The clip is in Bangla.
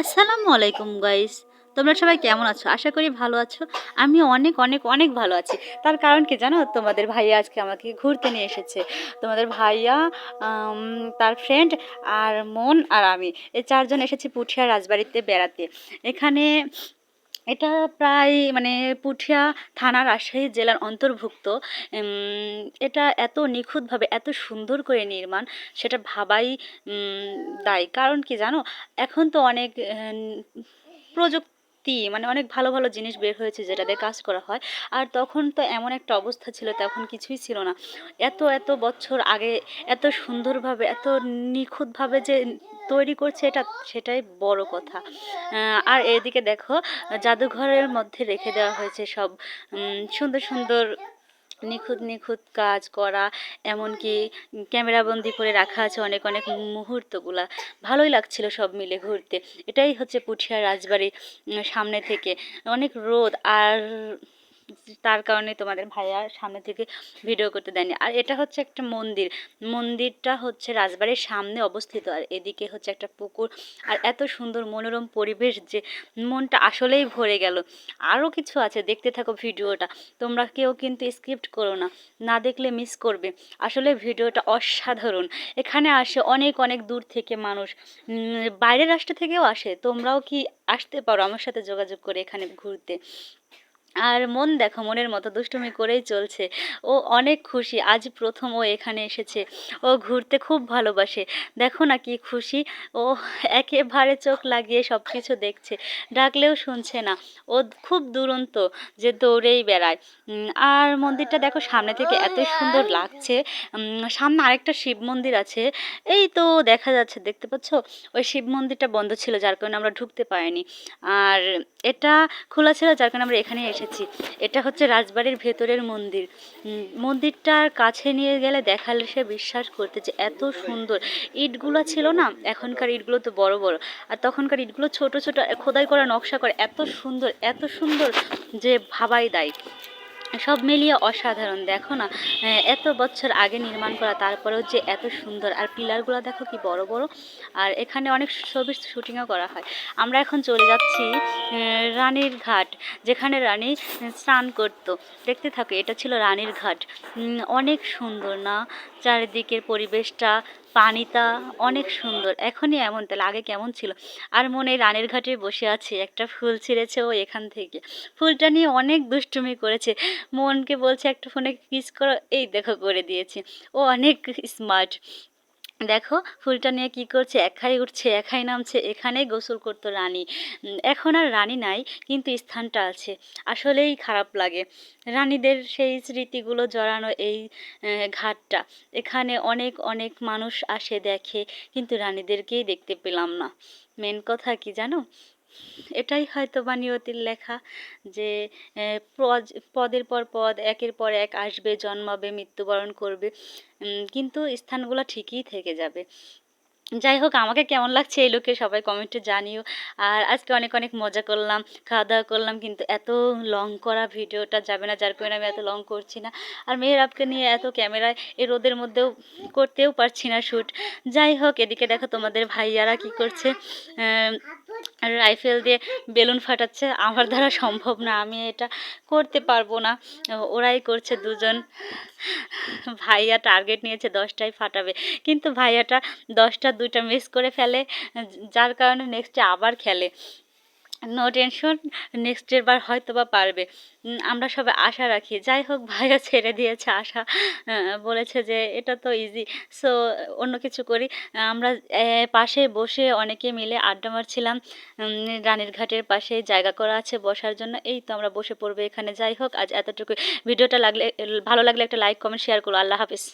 আসসালামু আলাইকুম গাইস। তোমরা সবাই কেমন আছো? আশা করি ভালো আছো। আমি অনেক অনেক অনেক ভালো আছি। তার কারণ কি জানো? তোমাদের ভাইয়া আজকে আমাকে ঘুরতে নিয়ে এসেছে। তোমাদের ভাইয়া তার ফ্রেন্ড আর মন আর আমি। এই চারজন এসেছি পুঠিয়া রাজবাড়িতে বেড়াতে। এখানে এটা প্রায় মানে পুঠিয়া থানা রাজশাহী জেলার অন্তর্ভুক্ত। এটা এত নিখুঁতভাবে এত সুন্দর করে নির্মাণ সেটা ভাবাই দায়। কারণ কি জানো? এখন তো অনেক উম, প্রযুক্তি মানে অনেক ভালো ভালো জিনিস বের হয়েছে যেটা দিয়ে কাজ করা হয়। আর তখন তো এমন একটা অবস্থা ছিল, তখন কিছুই ছিল না। এত এত বছর আগে এত সুন্দরভাবে, এত নিখুঁতভাবে যে তৈরি করছে এটা, সেটাই বড় কথা। আর এদিকে দেখো, জাদুঘরের মধ্যে রেখে দেওয়া হয়েছে সব সুন্দর সুন্দর নিখুঁত নিখুঁত কাজ করা, এমনকি ক্যামেরাবন্দি করে রাখা আছে অনেক অনেক মুহূর্তগুলা। ভালোই লাগছিল সব মিলে ঘুরতে। এটাই হচ্ছে পুঠিয়া রাজবাড়ি সামনে থেকে। অনেক রোদ আর তার কারণে তোমাদের ভাইয়া সামনে থেকে ভিডিও করতে দেয়নি। আর এটা হচ্ছে একটা মন্দির। মন্দিরটা হচ্ছে রাজবাড়ির সামনে অবস্থিত। আর এদিকে হচ্ছে একটা পুকুর। আর এত সুন্দর মনোরম পরিবেশ যে মনটা আসলেই ভরে গেল। আরও কিছু আছে, দেখতে থাকো ভিডিওটা। তোমরা কেউ কিন্তু স্কিপ্ট করো না। না দেখলে মিস করবে। আসলে ভিডিওটা অসাধারণ। এখানে আসে অনেক অনেক দূর থেকে মানুষ। বাইরের রাষ্ট্র থেকেও আসে। তোমরাও কি আসতে পারো আমার সাথে যোগাযোগ করে এখানে ঘুরতে? আর মন দেখো, মনের মতো দুষ্টুমি করেই চলছে। ও অনেক খুশি, আজ প্রথম ও এখানে এসেছে। ও ঘুরতে খুব ভালোবাসে। দেখো না কি খুশি। ও একেবারে চোখ লাগিয়ে সব কিছু দেখছে। ডাকলেও শুনছে না। ও খুব দুরন্ত যে দৌড়েই বেড়ায়। আর মন্দিরটা দেখো, সামনে থেকে এত সুন্দর লাগছে। সামনে আরেকটা শিব মন্দির আছে। এই তো দেখা যাচ্ছে, দেখতে পাচ্ছ? ওই শিব মন্দিরটা বন্ধ ছিল, যার কারণে আমরা ঢুকতে পারিনি। আর এটা খোলা ছিল, যার কারণে আমরা এখানে এসেছি। এটা হচ্ছে রাজবাড়ির ভেতরের মন্দির। মন্দিরটার কাছে নিয়ে গেলে দেখালে সে বিশ্বাস করতে যে এত সুন্দর। ইটগুলো ছিল না, এখনকার ইটগুলো তো বড় বড়। আর তখনকার ইটগুলো ছোট ছোট, খোদাই করা নকশা করে। এত সুন্দর এত সুন্দর যে ভাবাই দেয়। সব মিলিয়ে অসাধারণ। দেখো না এত বছর আগে নির্মাণ করা, তারপরেও যে এত সুন্দর। আর পিলারগুলো দেখো কি বড় বড়, আর এখানে অনেক ছবির শুটিংও করা হয়। আমরা এখন চলে যাচ্ছি রানীর ঘাট, যেখানে রানী স্নান করত। দেখতে থাকো, এটা ছিল রানীর ঘাট। অনেক সুন্দর না? চারিদিকের পরিবেশটা পানিটা অনেক সুন্দর। এখনই এমন, তাহলে আগে কেমন ছিল? আর মনে রানের ঘাটে বসে আছে, একটা ফুল ছিঁড়েছে ও এখান থেকে। ফুলটা নিয়ে অনেক দুষ্টুমি করেছে। মনকে বলছে, একটা ফোনে কিস করো, এই দেখো, করে দিয়েছে। ও অনেক স্মার্ট দেখো, ফুলটা নিয়ে কি করছে? একাই উঠছে একাই নামছে এখানে গোসল করতো রানী। এখন আর রানী নাই, কিন্তু স্থানটা আছে। আসলেই খারাপ লাগে। রানীদের সেই স্মৃতিগুলো জড়ানো এই ঘাটটা। এখানে অনেক অনেক মানুষ আসে, দেখে, কিন্তু রানীদেরকেই দেখতে পেলাম না। মেন কথা কি জানো? এটাই হয়তো বা নিয়তির লেখা যে পদ পদের পর পদ, একের পর এক আসবে, জন্মাবে, মৃত্যুবরণ করবে। কিন্তু স্থানগুলো ঠিকই থেকে যাবে। যাই হোক, আমাকে কেমন লাগছে এই লোকে সবাই কমেন্টে জানিও। আর আজকে অনেক অনেক মজা করলাম খাওয়া দাওয়া করলাম, কিন্তু এত লং করা ভিডিওটা যাবে না, যার কারণে আমি এত লং করছি না। আর মেয়েরাবকে নিয়ে এত ক্যামেরায় এই রোদের মধ্যেও করতেও পারছি না শ্যুট যাই হোক, এদিকে দেখো তোমাদের ভাইয়ারা কি করছে। রাইফেল দিয়ে বেলুন ফাটাচ্ছে, আমার দ্বারা সম্ভব না, আমি এটা করতে পারব না। ওরাই করছে দুজন। ভাইয়া টার্গেট নিয়েছে দশটাই ফাটাবে। কিন্তু ভাইয়াটা দশটা দুইটা মিস করে ফেলে যার কারণে নেক্সটে আবার খেলে। নো টেনশন নেক্সটের বার হয়তো বা পারবে আমরা সবাই আশা রাখি। যাই হোক, ভাইয়া ছেড়ে দিয়েছে আশা। বলেছে যে এটা তো ইজি সো অন্য কিছু করি। আমরা পাশে বসে অনেকে মিলে আড্ডা মারছিলাম। রানীর ঘাটের পাশে জায়গা করা আছে বসার জন্য। এই তো আমরা বসে পড়ব এখানে। যাই হোক, আজ এতটুকু ভিডিওটা লাগলে, ভালো লাগলে একটা লাইক কমেন্ট শেয়ার করো। আল্লাহ হাফিজ।